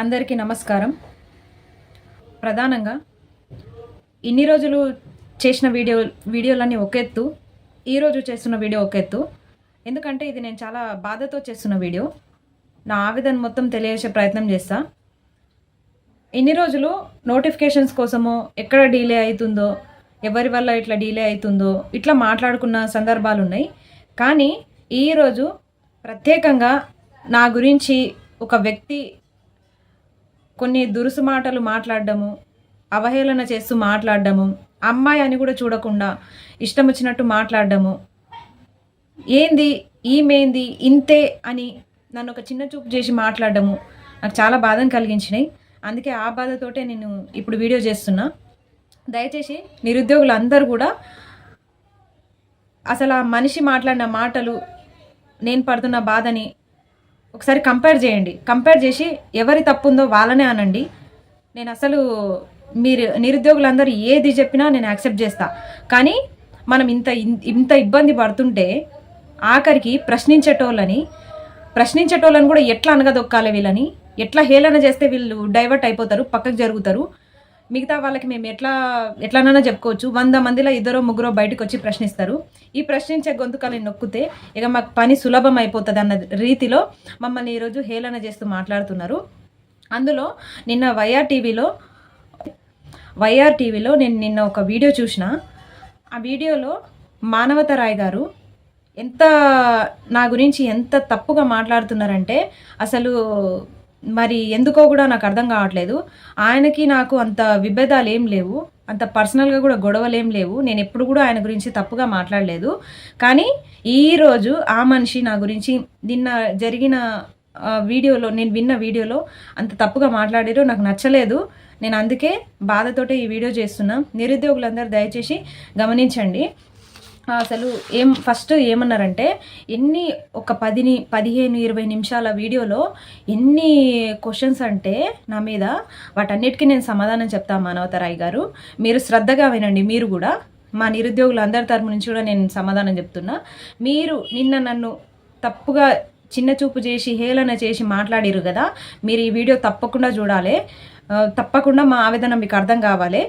అందరికీ నమస్కారం. ప్రధానంగా ఇన్ని రోజులు చేసిన వీడియో వీడియోలన్నీ ఒక ఎత్తు. ఈరోజు చేస్తున్న వీడియో ఒక ఎత్తు. ఎందుకంటే ఇది నేను చాలా బాధతో చేస్తున్న వీడియో. నా ఆవేదన మొత్తం తెలియజేసే ప్రయత్నం చేస్తా. ఇన్ని రోజులు నోటిఫికేషన్స్ కోసమో ఎక్కడ డీలే అవుతుందో ఎవరి వల్ల ఇట్లా డీలే అవుతుందో ఇట్లా మాట్లాడుకున్న సందర్భాలు ఉన్నాయి కానీ ఈరోజు ప్రత్యేకంగా నా గురించి ఒక వ్యక్తి కొన్ని దురుసు మాటలు మాట్లాడడము అవహేళన చేస్తూ మాట్లాడడము అమ్మాయి అని కూడా చూడకుండా ఇష్టం వచ్చినట్టు మాట్లాడడము. ఏంది? ఈమెంది? ఇంతే అని నన్ను ఒక చిన్న చూపు చేసి మాట్లాడడము. నాకు చాలా బాధను కలిగించినాయి. అందుకే ఆ బాధతోటే నేను ఇప్పుడు వీడియో చేస్తున్నా. దయచేసి నిరుద్యోగులు అందరూ కూడా అసలు ఆ మనిషి మాట్లాడిన మాటలు నేను పడుతున్న బాధని ఒకసారి కంపేర్ చేయండి. కంపేర్ చేసి ఎవరి తప్పు ఉందో వాళ్ళనే అనండి. నేను అసలు మీరు నిరుద్యోగులందరూ ఏది చెప్పినా నేను యాక్సెప్ట్ చేస్తా. కానీ మనం ఇంత ఇంత ఇబ్బంది పడుతుంటే ఆఖరికి ప్రశ్నించేటోళ్ళని ప్రశ్నించేటోళ్ళని కూడా ఎట్లా అనగదొక్కాలి వీళ్ళని? ఎట్లా హేళన చేస్తే వీళ్ళు డైవర్ట్ అయిపోతారు పక్కకు జరుగుతారు? మిగతా వాళ్ళకి మేము ఎట్లా ఎట్లానైనా చెప్పుకోవచ్చు. వంద మందిలో ఇద్దరో ముగ్గురో బయటకు వచ్చి ప్రశ్నిస్తారు. ఈ ప్రశ్నించే గొంతుకలని నొక్కితే ఇక మాకు పని సులభం అయిపోతుంది అన్న రీతిలో మమ్మల్ని ఈరోజు హేళన చేస్తూ మాట్లాడుతున్నారు. అందులో నిన్న వైఆర్ టీవీలో వైఆర్ టీవీలో నేను నిన్న ఒక వీడియో చూసిన. ఆ వీడియోలో మానవత రాయ్ గారు ఎంత నా గురించి ఎంత తప్పుగా మాట్లాడుతున్నారంటే అసలు మరి ఎందుకో కూడా నాకు అర్థం కావట్లేదు. ఆయనకి నాకు అంత విభేదాలు ఏం లేవు. అంత పర్సనల్గా కూడా గొడవలు ఏం లేవు. నేను ఎప్పుడు కూడా ఆయన గురించి తప్పుగా మాట్లాడలేదు. కానీ ఈరోజు ఆ మనిషి నా గురించి నిన్న జరిగిన వీడియోలో నేను విన్న వీడియోలో అంత తప్పుగా మాట్లాడారో నాకు నచ్చలేదు. నేను అందుకే బాధతోటే ఈ వీడియో చేస్తున్నా. నిరుద్యోగులందరూ దయచేసి గమనించండి. అసలు ఏం ఫస్ట్ ఏమన్నారంటే ఎన్ని ఒక పదిని పదిహేను ఇరవై నిమిషాల వీడియోలో ఎన్ని క్వశ్చన్స్ అంటే నా మీద వాటన్నిటికీ నేను సమాధానం చెప్తాను మానవతరాయ్ గారు. మీరు శ్రద్ధగా వినండి మీరు కూడా. మా నిరుద్యోగులు అందరి తరపు నుంచి కూడా నేను సమాధానం చెప్తున్నా. మీరు నిన్న నన్ను తప్పుగా చిన్న చూపు చేసి హేళన చేసి మాట్లాడిరు కదా మీరు ఈ వీడియో తప్పకుండా చూడాలి. తప్పకుండా మా ఆవేదన మీకు అర్థం కావాలి.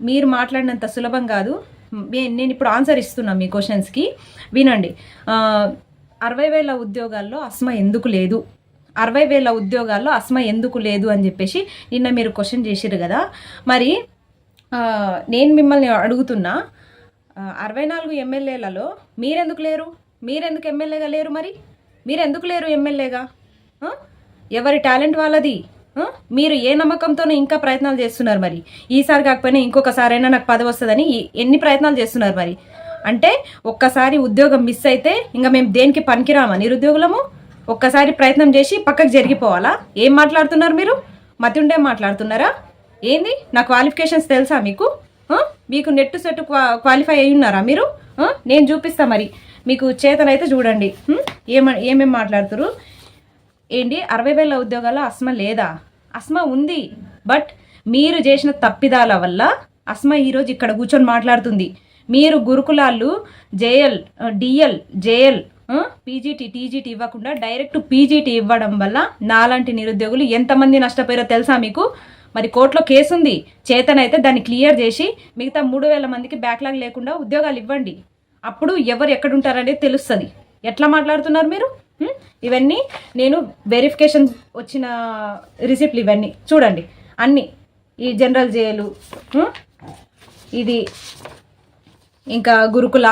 మీరు మాట్లాడినంత సులభం కాదు. నేను ఇప్పుడు ఆన్సర్ ఇస్తున్నా మీ క్వశ్చన్స్కి వినండి. అరవై వేల ఉద్యోగాల్లో అస్మ ఎందుకు లేదు? అరవై వేల ఉద్యోగాల్లో అస్మ ఎందుకు లేదు అని చెప్పేసి నిన్న మీరు క్వశ్చన్ చేసిరు కదా. మరి నేను మిమ్మల్ని అడుగుతున్నా అరవై నాలుగు ఎమ్మెల్యేలలో మీరెందుకు లేరు? మీరెందుకు ఎమ్మెల్యేగా లేరు మరి? మీరెందుకు లేరు ఎమ్మెల్యేగా? ఎవరి టాలెంట్ వాళ్ళది? మీరు ఏ నమ్మకంతోనే ఇంకా ప్రయత్నాలు చేస్తున్నారు మరి? ఈసారి కాకపోయినా ఇంకొకసారైనా నాకు పదవి వస్తుందని ఈ- ఎన్ని ప్రయత్నాలు చేస్తున్నారు మరి? అంటే ఒక్కసారి ఉద్యోగం మిస్ అయితే ఇంకా మేము దేనికి పనికిరామా? నిరుద్యోగులము? ఒక్కసారి ప్రయత్నం చేసి పక్కకు జరిగిపోవాలా? ఏం మాట్లాడుతున్నారు మీరు? మతి ఉండే మాట్లాడుతున్నారా? ఏంది? నా క్వాలిఫికేషన్స్ తెలుసా మీకు? మీకు నెట్ సెట్ క్వాలిఫై అయి ఉన్నారా మీరు? నేను చూపిస్తా మరి. మీకు చేతనైతే చూడండి. ఏమ ఏమేమి మాట్లాడుతురు ఏంటి? అరవై వేల ఉద్యోగాల అస్మ లేదా? అస్మ ఉంది. బట్ మీరు చేసిన తప్పిదాల వల్ల అస్మ ఈరోజు ఇక్కడ కూర్చొని మాట్లాడుతుంది. మీరు గురుకులాలు JL DL JL PGT TGT ఇవ్వకుండా డైరెక్ట్ పీజీటీ ఇవ్వడం వల్ల నాలాంటి నిరుద్యోగులు ఎంతమంది నష్టపోయారో తెలుసా మీకు? మరి కోర్టులో కేసు ఉంది చేతనైతే దాన్ని క్లియర్ చేసి మిగతా మూడు వేల మందికి బ్యాక్లాగ్ లేకుండా ఉద్యోగాలు ఇవ్వండి. అప్పుడు ఎవరు ఎక్కడుంటారనేది తెలుస్తుంది. ఎట్లా మాట్లాడుతున్నారు మీరు? Hmm? ఇవన్నీ నేను వెరిఫికేషన్ వచ్చిన రిసిప్ట్లు ఇవన్నీ. చూడండి అన్నీ. ఈ జనరల్ జేలు hmm? ఇది ఇంకా గురుకుల.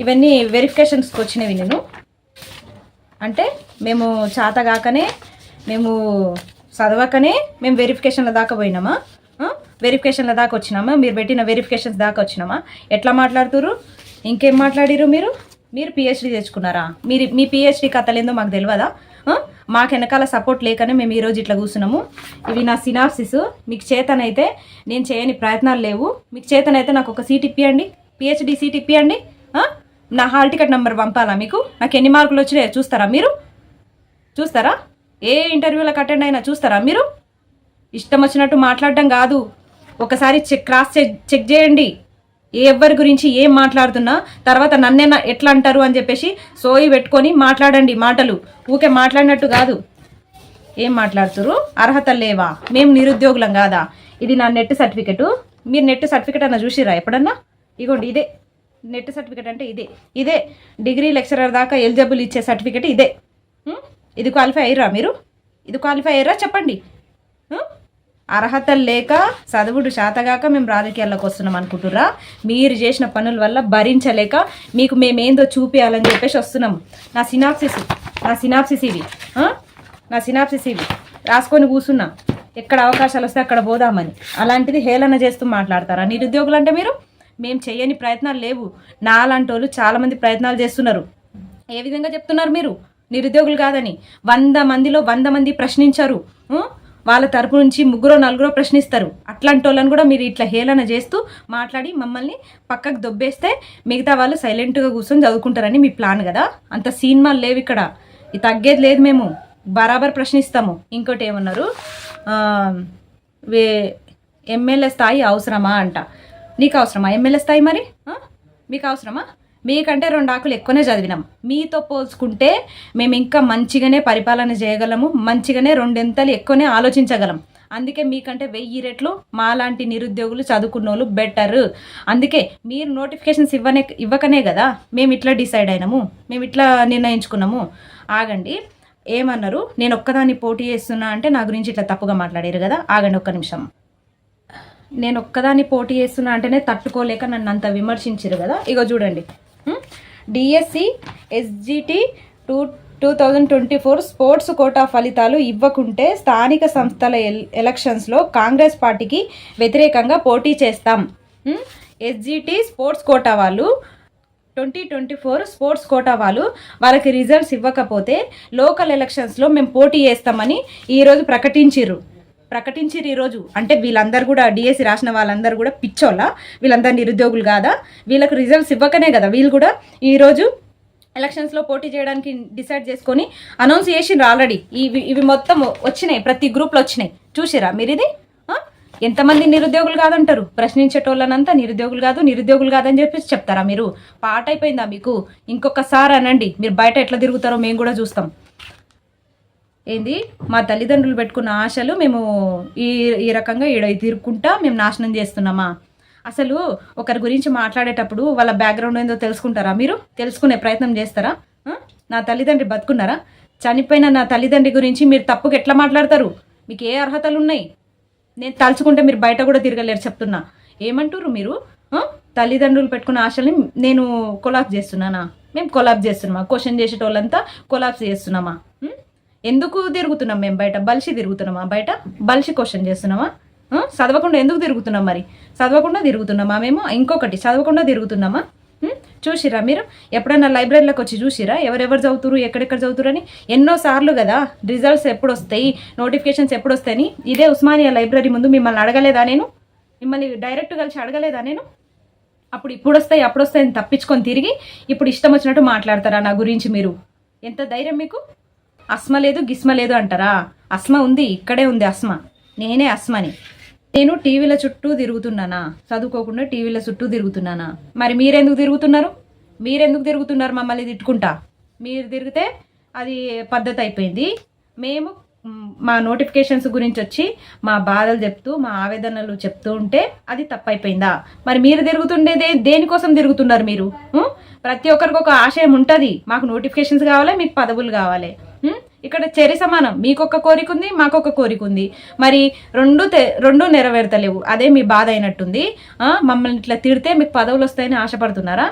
ఇవన్నీ వెరిఫికేషన్స్కి వచ్చినవి నేను. అంటే మేము చాతగాకనే మేము చదవకనే మేము వెరిఫికేషన్ల దాకా పోయినామా? Hmm? వెరిఫికేషన్ల దాకా వచ్చినామా? మీరు పెట్టిన వెరిఫికేషన్స్ దాకా వచ్చినామా? ఎట్లా మాట్లాడుతురు ఇంకేం మాట్లాడిరు మీరు? మీరు పిహెచ్డి తెచ్చుకున్నారా? మీరు మీ పిహెచ్డి కథలేందో మాకు తెలియదా మాకు వెనకాల సపోర్ట్ లేకనే మేము ఈరోజు ఇట్లా కూర్చున్నాము. ఇవి నా సినాప్సిస్ మీకు చేతనైతే నేను చేయని ప్రయత్నాలు లేవు. మీకు చేతనైతే నాకు ఒక సీట్ ఇప్పియండి. పిహెచ్డి సీట్ ఇప్పియండి. నా హాల్ టికెట్ నెంబర్ పంపాలా మీకు? నాకు ఎన్ని మార్కులు వచ్చినాయో చూస్తారా మీరు? చూస్తారా? ఏ ఇంటర్వ్యూలకు అటెండ్ అయినా చూస్తారా మీరు? ఇష్టం వచ్చినట్టు మాట్లాడడం కాదు. ఒకసారి చెక్ క్రాస్ చెక్ చెక్ చేయండి. ఎవరి ఎవ్వరి గురించి ఏం మాట్లాడుతున్నా తర్వాత నన్నేనా ఎట్లా అంటారు అని చెప్పేసి సోయి పెట్టుకొని మాట్లాడండి మాటలు. ఊకే మాట్లాడినట్టు కాదు. ఏం మాట్లాడుతురు అర్హత లేవా? మేము నిరుద్యోగులం కాదా? ఇది నా నెట్ సర్టిఫికెట్. మీరు నెట్ సర్టిఫికెట్ అన్న చూసిరా ఎప్పుడన్నా? ఇగోండి ఇదే. నెట్ సర్టిఫికెట్ అంటే ఇదే. ఇదే. డిగ్రీ లెక్చరర్ దాకా ఎలిజిబుల్ ఇచ్చే సర్టిఫికెట్ ఇదే. ఇది క్వాలిఫై అయ్యారా మీరు? ఇది క్వాలిఫై అయ్యారా చెప్పండి. అర్హతలు లేక చదువుడు శాతగాక మేము రాజకీయాల్లోకి వస్తున్నాం అనుకుంటుర్రా? మీరు చేసిన పనుల వల్ల భరించలేక మీకు మేమేందో చూపించాలని చెప్పేసి వస్తున్నాం. నా సినాప్సిస్ నా సినాప్సిస్ ఇవి నా సినాప్సిస్ ఇవి రాసుకొని కూర్చున్నా. ఎక్కడ అవకాశాలు వస్తే అక్కడ పోదామని. అలాంటిది హేళన చేస్తూ మాట్లాడతారా? నిరుద్యోగులు అంటే మీరు? మేము చేయని ప్రయత్నాలు లేవు. నాలాంటి వాళ్ళు చాలామంది ప్రయత్నాలు చేస్తున్నారు. ఏ విధంగా చెప్తున్నారు మీరు? నిరుద్యోగులు కాదని. వంద మందిలో వంద మంది ప్రశ్నించారు. వాళ్ళ తరపు నుంచి ముగ్గురో నలుగురో ప్రశ్నిస్తారు. అట్లాంటి వాళ్ళని కూడా మీరు ఇట్లా హేళన చేస్తూ మాట్లాడి మమ్మల్ని పక్కకు దొబ్బేస్తే మిగతా వాళ్ళు సైలెంట్గా కూర్చొని చదువుకుంటారని మీ ప్లాన్ కదా? అంత సినిమాలు లేవు ఇక్కడ. ఇది తగ్గేది లేదు మేము. బరాబర్ ప్రశ్నిస్తాము. ఇంకోటి ఏమన్నారు? వే ఎమ్మెల్యే స్థాయి అవసరమా అంట. నీకు అవసరమా? ఎమ్మెల్యే స్థాయి మరి? మీకు అవసరమా? మీకంటే రెండు ఆకులు ఎక్కువనే చదివినాం. మీతో పోల్చుకుంటే మేము ఇంకా మంచిగానే పరిపాలన చేయగలము మంచిగానే రెండెంతలు ఎక్కువనే ఆలోచించగలం. అందుకే మీకంటే వెయ్యి రెట్లు మాలాంటి నిరుద్యోగులు చదువుకున్న వాళ్ళు బెటర్. అందుకే మీరు నోటిఫికేషన్స్ ఇవ్వనే ఇవ్వకనే కదా మేము ఇట్లా డిసైడ్ అయినాము మేము ఇట్లా నిర్ణయించుకున్నాము. ఆగండి. ఏమన్నారు? నేను ఒక్కదాన్ని పోటీ చేస్తున్నా అంటే నా గురించి ఇట్లా తప్పుగా మాట్లాడారు కదా ఆగండి ఒక్క నిమిషం. నేను ఒక్కదాన్ని పోటీ చేస్తున్నా అంటేనే తట్టుకోలేక నన్ను అంత విమర్శించారు కదా. ఇగో చూడండి. DSC SGT two two thousand twenty four sports quota ఫలితాలు ఇవ్వకుంటే స్థానిక సంస్థల ఎల్ ఎలక్షన్స్లో కాంగ్రెస్ పార్టీకి వ్యతిరేకంగా పోటీ చేస్తాం. ఎస్జిటి స్పోర్ట్స్ కోటా వాళ్ళు twenty twenty four sports quota వాళ్ళు వాళ్ళకి రిజల్ట్స్ ఇవ్వకపోతే లోకల్ ఎలక్షన్స్లో మేము పోటీ చేస్తామని ఈరోజు ప్రకటించిర్రు. ప్రకటించిర్రు ఈరోజు అంటే వీళ్ళందరూ కూడా డిఎస్సి రాసిన వాళ్ళందరూ కూడా పిచ్చోళ్ళ. వీళ్ళందరూ నిరుద్యోగులు కాదా? వీళ్ళకి రిజల్ట్స్ ఇవ్వకనే కదా. వీళ్ళు కూడా ఈరోజు ఎలక్షన్స్లో పోటీ చేయడానికి డిసైడ్ చేసుకొని అనౌన్స్ చేసిండ్రు ఆల్రెడీ ఇవి ఇవి మొత్తం వచ్చినాయి. ప్రతి గ్రూప్లో వచ్చినాయి. చూసిరా మీరు ఇది ఎంతమంది నిరుద్యోగులు కాదంటారు? ప్రశ్నించేటోళ్ళనంతా నిరుద్యోగులు కాదు నిరుద్యోగులు కాదని చెప్పేసి చెప్తారా మీరు? పాట అయిపోయిందా మీకు? ఇంకొకసారి అనండి. మీరు బయట ఎట్లా తిరుగుతారో మేము కూడా చూస్తాం. ఏంది? మా తల్లిదండ్రులు పెట్టుకున్న ఆశలు మేము ఈ ఈ రకంగా ఈడ తీరుకుంటా మేము నాశనం చేస్తున్నామా? అసలు ఒకరి గురించి మాట్లాడేటప్పుడు వాళ్ళ బ్యాక్గ్రౌండ్ ఏందో తెలుసుకుంటారా మీరు? తెలుసుకునే ప్రయత్నం చేస్తారా? నా తల్లిదండ్రి బతుకున్నారా? చనిపోయిన నా తల్లిదండ్రి గురించి మీరు తప్పుకు ఎట్లా మాట్లాడతారు? మీకు ఏ అర్హతలు ఉన్నాయి? నేను తలుచుకుంటే మీరు బయట కూడా తిరగలేరు చెప్తున్నా. ఏమంటారు మీరు? తల్లిదండ్రులు పెట్టుకున్న ఆశల్ని నేను కొలాబ్ చేస్తున్నానా? మేము కొలాబ్ చేస్తున్నామా? క్వశ్చన్ చేసేటోళ్ళంతా కొలాబ్స్ చేస్తున్నామా? ఎందుకు తిరుగుతున్నాం మేము బయట? బలిసి తిరుగుతున్నామా బయట? బలిసి క్వశ్చన్ చేస్తున్నామా చదవకుండా ఎందుకు తిరుగుతున్నాం మరి? చదవకుండా తిరుగుతున్నామా మేము? ఇంకొకటి చదవకుండా తిరుగుతున్నామా? చూసిరా మీరు? ఎప్పుడైనా లైబ్రరీలోకి వచ్చి చూసిరా ఎవరెవరు చదువుతురు ఎక్కడెక్కడ చదువుతురని ఎన్నో సార్లు కదా రిజల్ట్స్ ఎప్పుడు వస్తాయి నోటిఫికేషన్స్ ఎప్పుడు వస్తాయని ఇదే ఉస్మానియా లైబ్రరీ ముందు మిమ్మల్ని అడగలేదా నేను? మిమ్మల్ని డైరెక్ట్ కలిసి అడగలేదా నేను? అప్పుడు ఇప్పుడు వస్తాయి అప్పుడు వస్తాయని తప్పించుకొని తిరిగి ఇప్పుడు ఇష్టం వచ్చినట్టు మాట్లాడతారా నా గురించి మీరు? ఎంత ధైర్యం మీకు? అస్మ లేదు గిస్మ లేదు అంటారా? అస్మ ఉంది ఇక్కడే ఉంది అస్మ. నేనే అస్మని. నేను టీవీల చుట్టూ తిరుగుతున్నానా? చదువుకోకుండా టీవీల చుట్టూ తిరుగుతున్నానా? మరి మీరెందుకు తిరుగుతున్నారు? మీరెందుకు తిరుగుతున్నారు మమ్మల్ని తిట్టుకుంటా? మీరు తిరిగితే అది పద్ధతి అయిపోయింది. మేము మా నోటిఫికేషన్స్ గురించి వచ్చి మా బాధలు చెప్తూ మా ఆవేదనలు చెప్తూ ఉంటే అది తప్పైపోయిందా? మరి మీరు తిరుగుతుండేదే దేనికోసం తిరుగుతున్నారు మీరు? ప్రతి ఒక్కరికి ఒక ఆశయం ఉంటుంది. మాకు నోటిఫికేషన్స్ కావాలి మీకు పదవులు కావాలి. ఇక్కడ చెరి సమానం. మీకు ఒక కోరిక ఉంది మాకు ఒక కోరిక ఉంది మరి రెండు తె- రెండు నెరవేర్తలేవు. అదే మీ బాధ అయినట్టుంది. మమ్మల్ని ఇట్లా తిడితే మీకు పదవులు వస్తాయని ఆశపడుతున్నారా?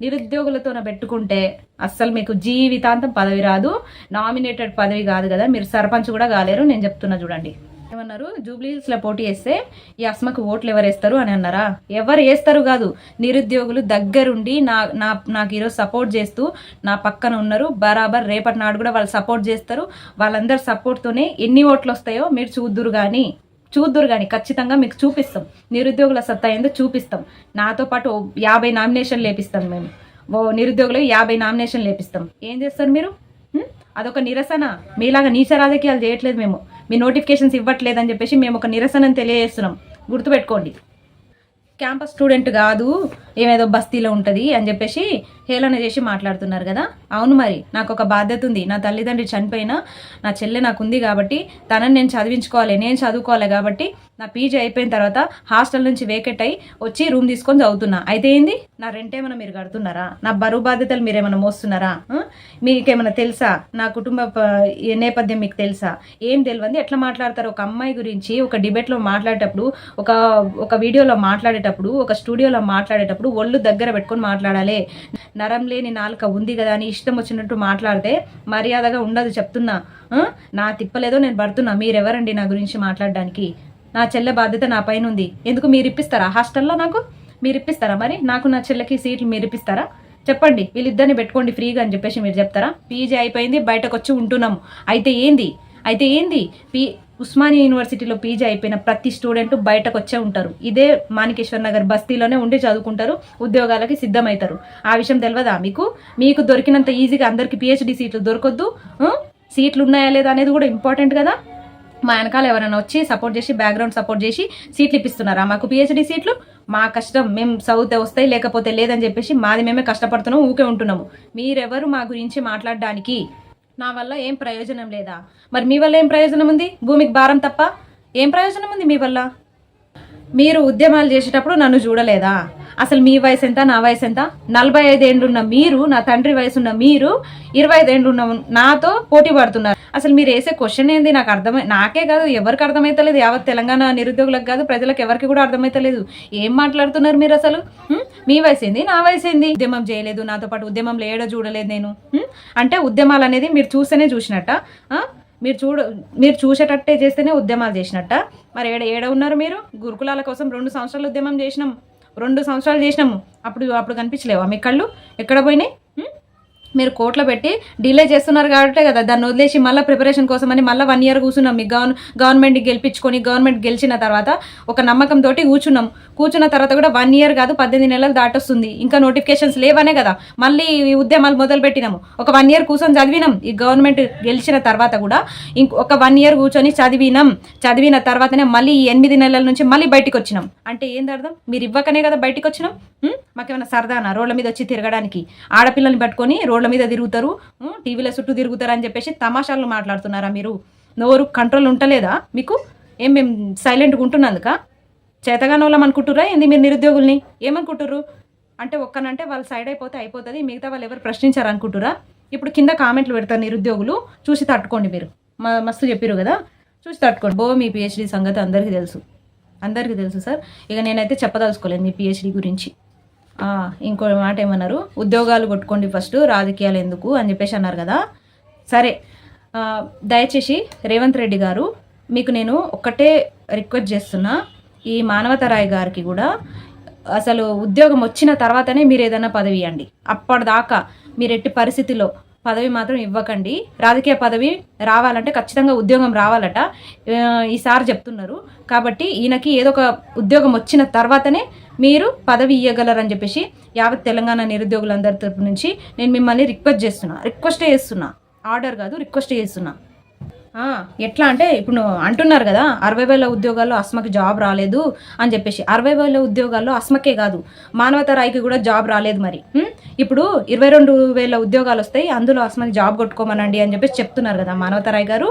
నిరుద్యోగులతో పెట్టుకుంటే అస్సలు మీకు జీవితాంతం పదవి రాదు. నామినేటెడ్ పదవి కాదు కదా. మీరు సర్పంచ్ కూడా కాలేరు. నేను చెప్తున్నా చూడండి. ఏమన్నారు? జూబ్లీహిల్స్లో పోటీ చేస్తే ఈ అస్మకు ఓట్లు ఎవరు వేస్తారు అని అన్నారా? ఎవరు వేస్తారు కాదు నిరుద్యోగులు దగ్గరుండి నా నా నాకు ఈరోజు సపోర్ట్ చేస్తూ నా పక్కన ఉన్నారు. బరాబర్ రేపటి నాడు కూడా వాళ్ళు సపోర్ట్ చేస్తారు. వాళ్ళందరి సపోర్ట్తోనే ఎన్ని ఓట్లు వస్తాయో మీరు చూద్దురు కానీ చూద్దురు కానీ ఖచ్చితంగా మీకు చూపిస్తాం. నిరుద్యోగుల సత్తా ఏందో చూపిస్తాం. నాతో పాటు ఓ యాభై నామినేషన్లు లేపిస్తాం మేము. ఓ నిరుద్యోగులకు యాభై నామినేషన్లు లేపిస్తాం. ఏం చేస్తారు మీరు? అదొక నిరసన. మీలాగా నీచ రాజకీయాలు చేయట్లేదు మేము. మీ నోటిఫికేషన్స్ ఇవ్వట్లేదని చెప్పేసి మేము ఒక నిరసనని తెలియజేస్తున్నాం. గుర్తుపెట్టుకోండి. క్యాంపస్ స్టూడెంట్ కాదు ఏమేదో బస్తీలో ఉంటుంది అని చెప్పేసి హేళన చేసి మాట్లాడుతున్నారు కదా. అవును మరి నాకు ఒక బాధ్యత ఉంది. నా తల్లిదండ్రి చనిపోయినా నా చెల్లె నాకు ఉంది కాబట్టి తనని నేను చదివించుకోవాలి నేను చదువుకోవాలి కాబట్టి నా పీజీ అయిపోయిన తర్వాత హాస్టల్ నుంచి వేకెట్ అయ్యి వచ్చి రూమ్ తీసుకొని చదువుతున్నా. అయితే ఏంది? నా రెంట్ ఏమైనా మీరు కడుతున్నారా? నా బరువు బాధ్యతలు మీరు మోస్తున్నారా? మీకేమైనా తెలుసా? నా కుటుంబ ప- నేపథ్యం మీకు తెలుసా? ఏం తెలియంది. ఎట్లా మాట్లాడతారు? ఒక అమ్మాయి గురించి ఒక డిబేట్లో మాట్లాడేటప్పుడు ఒక ఒక వీడియోలో మాట్లాడేటప్పుడు ఒక స్టూడియోలో మాట్లాడేటప్పుడు ఒళ్ళు దగ్గర పెట్టుకొని మాట్లాడాలి. నరం లేని నాలుక ఉంది కదా అని ఇష్టం వచ్చినట్టు మాట్లాడితే మర్యాదగా ఉండదు చెప్తున్నా. నా తిప్పలేదో నేను పడుతున్నా. మీరెవరండి నా గురించి మాట్లాడడానికి? నా చెల్లె బాధ్యత నా పైన ఉంది ఎందుకు మీరు ఇప్పిస్తారా హాస్టల్లో నాకు? మీరు ఇప్పిస్తారా మరి? నాకు నా చెల్లెకి సీట్లు మీరు ఇప్పిస్తారా చెప్పండి వీళ్ళిద్దరిని పెట్టుకోండి ఫ్రీగా అని చెప్పేసి మీరు చెప్తారా? పీజీ అయిపోయింది బయటకు వచ్చి ఉంటున్నాము అయితే ఏంది? అయితే ఏంది? పీ ఉస్మానియా యూనివర్సిటీలో పీజీ అయిపోయిన ప్రతి స్టూడెంట్ బయటకు వచ్చే ఉంటారు. ఇదే మాణికేశ్వర్ నగర్ బస్తీలోనే ఉండి చదువుకుంటారు ఉద్యోగాలకి సిద్ధమవుతారు ఆ విషయం తెలియదా మీకు? మీకు దొరికినంత ఈజీగా అందరికి పిహెచ్డి సీట్లు దొరకొద్దు? సీట్లు ఉన్నాయా లేదా అనేది కూడా ఇంపార్టెంట్ కదా? మా వెనకాల ఎవరైనా వచ్చి సపోర్ట్ చేసి బ్యాక్గ్రౌండ్ సపోర్ట్ చేసి సీట్లు ఇప్పిస్తున్నారా? మాకు పిహెచ్డి సీట్లు మా కష్టం మేము చదివితే వస్తాయి లేకపోతే లేదని చెప్పేసి మాది మేమే కష్టపడుతున్నాం ఊకే ఉంటున్నాము. మీరెవరు మా గురించి మాట్లాడడానికి? నా వల్ల ఏం ప్రయోజనం లేదా? మరి మీ వల్ల ఏం ప్రయోజనం ఉంది? భూమికి భారం తప్ప ఏం ప్రయోజనం ఉంది మీ వల్ల? మీరు ఉద్యమాలు చేసేటప్పుడు నన్ను చూడలేదా? అసలు మీ వయసు ఎంత నా వయసు ఎంత నలభై ఐదేండ్లున్న మీరు నా తండ్రి వయసు ఉన్న మీరు ఇరవై ఐదేండ్లున్న నాతో పోటీ పడుతున్నారు. అసలు మీరు వేసే క్వశ్చన్ ఏంది? నాకు అర్థమై నాకే కాదు ఎవరికి అర్థమైతలేదు? యావత్ తెలంగాణ నిరుద్యోగులకు కాదు ప్రజలకు ఎవరికి కూడా అర్థమైతలేదు. ఏం మాట్లాడుతున్నారు మీరు అసలు? మీ వయసు ఏంది నా వయసు ఏంది ఉద్యమం చేయలేదు నాతో పాటు ఉద్యమంలో ఏడో చూడలేదు నేను. అంటే ఉద్యమాలు అనేది మీరు చూస్తేనే చూసినట్ట. మీరు చూడ మీరు చూసేటట్టే చేస్తేనే ఉద్యమాలు చేసినట్ట. మరి ఏడ ఏడ ఉన్నారు మీరు? గురుకులాల కోసం రెండు సంవత్సరాలు ఉద్యమం చేసినాం. రెండు సంవత్సరాలు చేసినాము. అప్పుడు అప్పుడు కనిపించలేవా మీ కళ్ళు? ఎక్కడ పోయినాయి? మీరు కోట్లో పెట్టి డిలే చేస్తున్నారు కాబట్టే కదా దాన్ని వదిలేసి మళ్ళీ ప్రిపరేషన్ కోసం అని మళ్ళీ వన్ ఇయర్ కూర్చున్నాం. మీ గవర్న గవర్నమెంట్ గెలిపించుకొని గవర్నమెంట్ గెలిచిన తర్వాత ఒక నమ్మకం తోటి కూర్చున్నాం. కూర్చున్న తర్వాత కూడా వన్ ఇయర్ కాదు పద్దెనిమిది నెలలు దాటొస్తుంది. ఇంకా నోటిఫికేషన్స్ లేవనే కదా మళ్ళీ ఈ ఉద్యమాలు మొదలు పెట్టినాము ఒక వన్ ఇయర్ కూర్చొని చదివినాం. ఈ గవర్నమెంట్ గెలిచిన తర్వాత కూడా ఇంకొక వన్ ఇయర్ కూర్చొని చదివినాం. చదివిన తర్వాతనే మళ్ళీ ఈ ఎనిమిది నెలల నుంచి మళ్ళీ బయటికి వచ్చినాం అంటే ఏంది అర్థం? మీరు ఇవ్వకనే కదా బయటికి వచ్చినాం మాకేమైనా సరదానా? రోడ్ల మీద వచ్చి తిరగడానికి. ఆడపిల్లల్ని పట్టుకొని రోడ్ల మీద తిరుగుతారు టీవీల చుట్టూ తిరుగుతారు అని చెప్పేసి తమాషాలు మాట్లాడుతున్నారా మీరు? నోరు కంట్రోల్ ఉంటలేదా మీకు? ఏం మేము సైలెంట్గా ఉంటున్నందుక? చేతగాని అనుకుంటురా ఏంది మీరు నిరుద్యోగుల్ని? ఏమనుకుంటుర్రు? అంటే ఒక్కనంటే వాళ్ళు సైడ్ అయిపోతే అయిపోతుంది మిగతా వాళ్ళు ఎవరు ప్రశ్నించారు అనుకుంటురా ఇప్పుడు కింద కామెంట్లు పెడతారు నిరుద్యోగులు చూసి తట్టుకోండి మీరు. మస్తు చెప్పారు కదా? చూసి తట్టుకోండి. బో మీ పిహెచ్డి సంగతి అందరికీ తెలుసు. అందరికీ తెలుసు సార్. ఇక నేనైతే చెప్పదలుచుకోలేదు మీ పిహెచ్డి గురించి. ఇంకో మాట ఏమన్నారు? ఉద్యోగాలు కొట్టుకోండి ఫస్ట్ రాజకీయాలు ఎందుకు? అని చెప్పేసి అన్నారు కదా. సరే దయచేసి రేవంత్ రెడ్డి గారు మీకు నేను ఒక్కటే రిక్వెస్ట్ చేస్తున్నా. ఈ మానవతరాయ్ గారికి కూడా అసలు ఉద్యోగం వచ్చిన తర్వాతనే మీరు ఏదైనా పదవి ఇవ్వండి. అప్పటిదాకా మీరు ఎట్టి పరిస్థితిలో పదవి మాత్రం ఇవ్వకండి. రాజకీయ పదవి రావాలంటే ఖచ్చితంగా ఉద్యోగం రావాలట. ఈసారి చెప్తున్నారు. కాబట్టి ఈయనకి ఏదో ఒక ఉద్యోగం వచ్చిన తర్వాతనే మీరు పదవి ఇవ్వగలరని చెప్పేసి యావత్ తెలంగాణ నిరుద్యోగులందరి తరపు నుంచి నేను మిమ్మల్ని రిక్వెస్ట్ చేస్తున్నా. రిక్వెస్ట్ చేస్తున్నా. ఆర్డర్ కాదు రిక్వెస్ట్ చేస్తున్నా. ఎట్లా అంటే ఇప్పుడు అంటున్నారు కదా అరవై వేల ఉద్యోగాల్లో అస్మకి జాబ్ రాలేదు అని చెప్పేసి. అరవై వేల ఉద్యోగాల్లో అస్మకే కాదు మానవత రాయికి కూడా జాబ్ రాలేదు మరి. ఇప్పుడు ఇరవై రెండు వేల ఉద్యోగాలు వస్తాయి అందులో అస్మకి జాబ్ కొట్టుకోమనండి అని చెప్పేసి చెప్తున్నారు కదా మానవత రాయ్ గారు.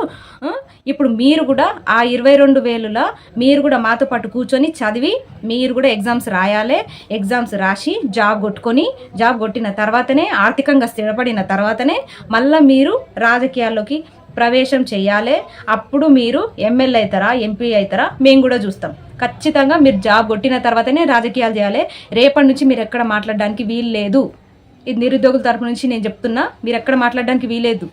ఇప్పుడు మీరు కూడా ఆ ఇరవై రెండు వేలులా మీరు కూడా మాతో పాటు కూర్చొని చదివి మీరు కూడా ఎగ్జామ్స్ రాయాలి ఎగ్జామ్స్ రాసి జాబ్ కొట్టుకొని జాబ్ కొట్టిన తర్వాతనే ఆర్థికంగా స్థిరపడిన తర్వాతనే మళ్ళీ మీరు రాజకీయాల్లోకి ప్రవేశం చేయాలి. అప్పుడు మీరు ఎమ్మెల్యే అవుతారా ఎంపీ అవుతారా మేము కూడా చూస్తాం. ఖచ్చితంగా మీరు జాబ్ కొట్టిన తర్వాతనే రాజకీయాలు చేయాలి. రేపటి నుంచి మీరు ఎక్కడ మాట్లాడడానికి వీలు లేదు. ఇది నిరుద్యోగుల తరపు నుంచి నేను చెప్తున్నా మీరు ఎక్కడ మాట్లాడడానికి వీలేదు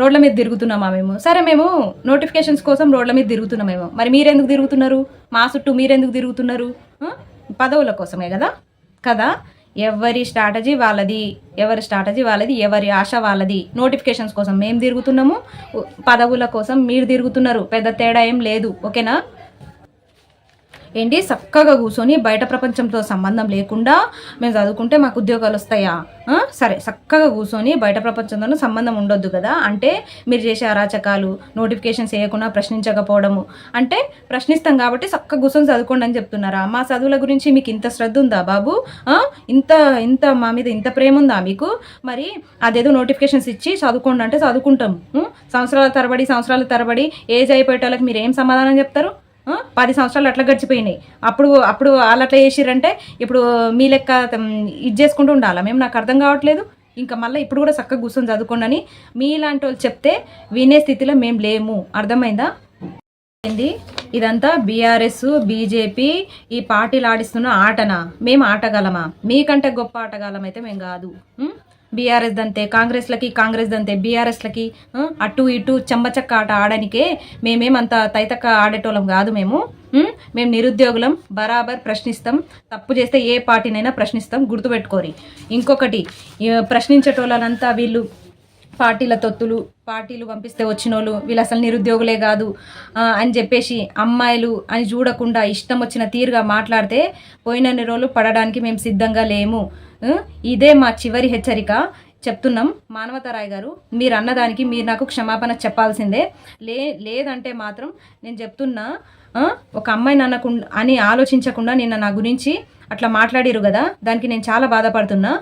రోడ్ల మీద తిరుగుతున్నామా మేము? సరే మేము నోటిఫికేషన్స్ కోసం రోడ్ల మీద తిరుగుతున్నామేమో మరి మీరెందుకు తిరుగుతున్నారు? మా చుట్టూ మీరెందుకు తిరుగుతున్నారు? పదవుల కోసమే కదా? కదా? ఎవరి స్ట్రాటజీ వాళ్ళది ఎవరి స్ట్రాటజీ వాళ్ళది ఎవరి ఆశ వాళ్ళది. నోటిఫికేషన్స్ కోసం మేము తిరుగుతున్నాము. పదవుల కోసం మీరు తిరుగుతున్నారు. పెద్ద తేడా ఏం లేదు. ఓకేనా? ఏంటి? చక్కగా కూర్చొని బయట ప్రపంచంతో సంబంధం లేకుండా మేము చదువుకుంటే మాకు ఉద్యోగాలు వస్తాయా? సరే చక్కగా కూర్చొని బయట ప్రపంచంతో సంబంధం ఉండొద్దు కదా? అంటే మీరు చేసే అరాచకాలు నోటిఫికేషన్స్ వేయకుండా ప్రశ్నించకపోవడము. అంటే ప్రశ్నిస్తాం కాబట్టి చక్కగా కూర్చొని చదువుకోండి అని చెప్తున్నారా? మా చదువుల గురించి మీకు ఇంత శ్రద్ధ ఉందా బాబు? ఇంత ఇంత మా మీద ఇంత ప్రేమ ఉందా మీకు? మరి అదేదో నోటిఫికేషన్స్ ఇచ్చి చదువుకోండి అంటే చదువుకుంటాం. సంవత్సరాల తరబడి సంవత్సరాల తరబడి ఏజ్ అయిపోయే వాళ్ళకి మీరు ఏం సమాధానం చెప్తారు? పది సంవత్సరాలు అట్లా గడిచిపోయినాయి. అప్పుడు అప్పుడు వాళ్ళు అట్లా చేసిరంటే ఇప్పుడు మీ లెక్క ఇది చేసుకుంటూ ఉండాలా? మేము నాకు అర్థం కావట్లేదు. ఇంకా మళ్ళీ ఇప్పుడు కూడా చక్కగా కూర్చొని చదువుకోండి అని మీలాంటి వాళ్ళు చెప్తే వినే స్థితిలో మేము లేము. అర్థమైందా? ఏంది? ఇదంతా బీఆర్ఎస్ బీజేపీ ఈ పార్టీలు ఆడిస్తున్న ఆటనా? మేము ఆటగలమా మీకంటే గొప్ప ఆటగాలం అయితే మేము కాదు బీఆర్ఎస్ దంతే కాంగ్రెస్లకి కాంగ్రెస్ దంతే బీఆర్ఎస్లకి అటు ఇటు చెంబచక్క ఆట ఆడనికే మేమేమంత తైతక్క ఆడేటోళ్ళం కాదు మేము. మేము నిరుద్యోగులం బరాబర్ ప్రశ్నిస్తాం. తప్పు చేస్తే ఏ పార్టీనైనా ప్రశ్నిస్తాం గుర్తుపెట్టుకోరి. ఇంకొకటి ప్రశ్నించేటోళ్ళనంతా వీళ్ళు పార్టీల తొత్తులు పార్టీలు పంపిస్తే వచ్చిన వాళ్ళు వీళ్ళు అసలు నిరుద్యోగులే కాదు అని చెప్పేసి అమ్మాయిలు అని చూడకుండా ఇష్టం వచ్చిన తీరుగా మాట్లాడితే పోయినన్ని రోజులు పడడానికి మేము సిద్ధంగా లేము. ఇదే మా చివరి హెచ్చరిక. చెప్తున్నాం మానవతరాయ్ గారు మీరు అన్నదానికి మీరు నాకు క్షమాపణ చెప్పాల్సిందే. లే లేదంటే మాత్రం నేను చెప్తున్నా ఒక అమ్మాయిని అనకుండా అని ఆలోచించకుండా నిన్న నా గురించి అట్లా మాట్లాడిరు కదా దానికి నేను చాలా బాధపడుతున్నా.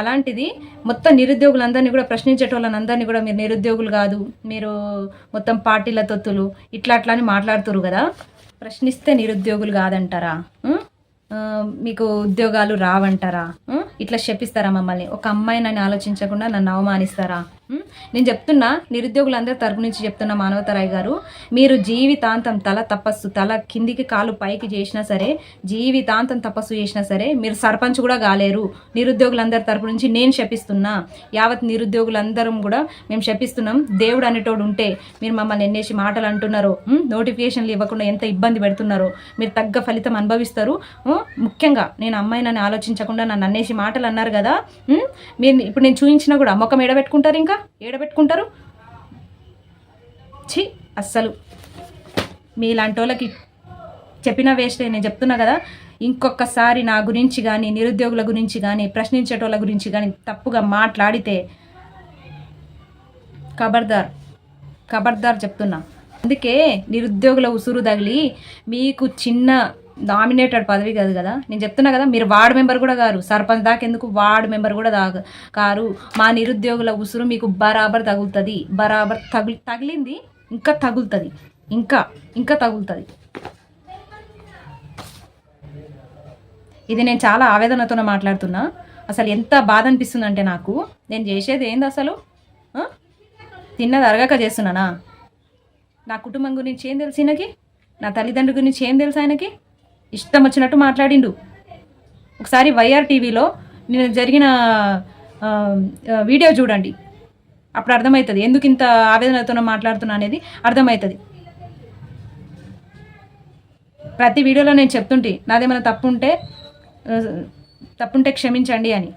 అలాంటిది మొత్తం నిరుద్యోగులందరినీ కూడా ప్రశ్నించేటోళ్ళని కూడా మీరు నిరుద్యోగులు కాదు మీరు మొత్తం పార్టీల తొత్తులు ఇట్లా అట్లా అని మాట్లాడుతురు కదా. ప్రశ్నిస్తే నిరుద్యోగులు కాదంటారా? మీకు ఉద్యోగాలు రావంటారా? ఇట్లా చెప్పిస్తారా మమ్మల్ని? ఒక అమ్మాయి నన్ను ఆలోచించకుండా నన్ను అవమానిస్తారా? నేను చెప్తున్నా నిరుద్యోగులందరి తరపు నుంచి చెప్తున్న మానవతరాయ్ గారు మీరు జీవితాంతం తల తపస్సు తల కిందికి కాలు పైకి చేసినా సరే జీవితాంతం తపస్సు చేసినా సరే మీరు సర్పంచ్ కూడా కాలేరు. నిరుద్యోగులందరి తరపు నుంచి నేను శపిస్తున్నా. యావత్ నిరుద్యోగులందరం కూడా మేము శపిస్తున్నాం. దేవుడు అనేటోడు ఉంటే మీరు మమ్మల్ని ఎన్నేసి మాటలు అంటున్నారో నోటిఫికేషన్లు ఇవ్వకుండా ఎంత ఇబ్బంది పెడుతున్నారో మీరు తగ్గ ఫలితం అనుభవిస్తారు. ముఖ్యంగా నేను అమ్మాయి నన్ను ఆలోచించకుండా నన్ను అన్నేసి మాటలు అన్నారు కదా మీరు ఇప్పుడు నేను చూపించినా కూడా మొక్క ఎడబెట్టుకుంటారు ఇంకా? ఏడబెట్టుకుంటారు? ఛీ అస్సలు. మీలాంటి వాళ్ళకి చెప్పిన వేస్టే నేను చెప్తున్నా కదా ఇంకొకసారి నా గురించి కానీ నిరుద్యోగుల గురించి కానీ ప్రశ్నించేటోళ్ళ గురించి కానీ తప్పుగా మాట్లాడితే ఖబర్దార్ ఖబర్దార్ చెప్తున్నా. అందుకే నిరుద్యోగుల ఉసురు తగిలి మీకు చిన్న నామినేటెడ్ పదవి కాదు కదా? నేను చెప్తున్నా కదా మీరు వార్డు మెంబర్ కూడా కారు. సర్పంచ్ దాకా ఎందుకు వార్డు మెంబర్ కూడా దా కారు. మా నిరుద్యోగుల ఉసురు మీకు బరాబర్ తగులుతుంది. బరాబర్ తగులు తగిలింది ఇంకా తగులుతుంది. ఇంకా ఇంకా తగులుతుంది. ఇది నేను చాలా ఆవేదనతోనే మాట్లాడుతున్నా. అసలు ఎంత బాధ అనిపిస్తుందంటే నాకు. నేను చేసేది ఏంది అసలు? తిన్న తిన్నది అరగక చేస్తున్నానా? నా కుటుంబం గురించి ఏం తెలుసు ఈయనకి? నా తల్లిదండ్రుల గురించి ఏం తెలుసు ఆయనకి? ఇష్టం వచ్చినట్టు మాట్లాడిండు. ఒకసారి వైఆర్ టీవీలో నేను జరిగిన వీడియో చూడండి. అప్పుడు అర్థమవుతుంది. ఎందుకు ఇంత ఆవేదనతో మాట్లాడుతున్నా అనేది అర్థమవుతుంది. ప్రతి వీడియోలో నేను చెప్తుంటే నాదేమైనా తప్పు ఉంటే తప్పుంటే క్షమించండి అని.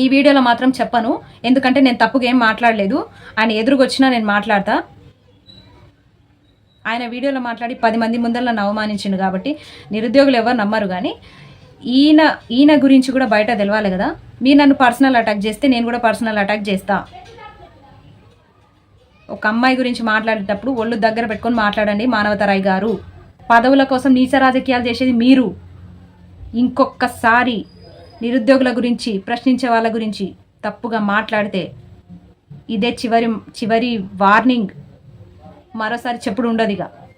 ఈ వీడియోలో మాత్రం చెప్పను. ఎందుకంటే నేను తప్పుగా ఏం మాట్లాడలేదు. ఆయన ఎదురుకొచ్చినా నేను మాట్లాడతా. ఆయన వీడియోలో మాట్లాడి పది మంది ముందర నన్ను అవమానించిండు కాబట్టి నిరుద్యోగులు ఎవరు నమ్మరు కానీ ఈయన ఈయన గురించి కూడా బయట తెలవాలి కదా. మీరు నన్ను పర్సనల్ అటాక్ చేస్తే నేను కూడా పర్సనల్ అటాక్ చేస్తా. ఒక అమ్మాయి గురించి మాట్లాడేటప్పుడు ఒళ్ళు దగ్గర పెట్టుకొని మాట్లాడండి మానవతరాయ్ గారు. పదవుల కోసం నీచ రాజకీయాలు చేసేది మీరు. ఇంకొకసారి నిరుద్యోగుల గురించి ప్రశ్నించే వాళ్ళ గురించి తప్పుగా మాట్లాడితే ఇదే చివరి చివరి వార్నింగ్. మరోసారి చెప్పుడు ఉండదు ఇక.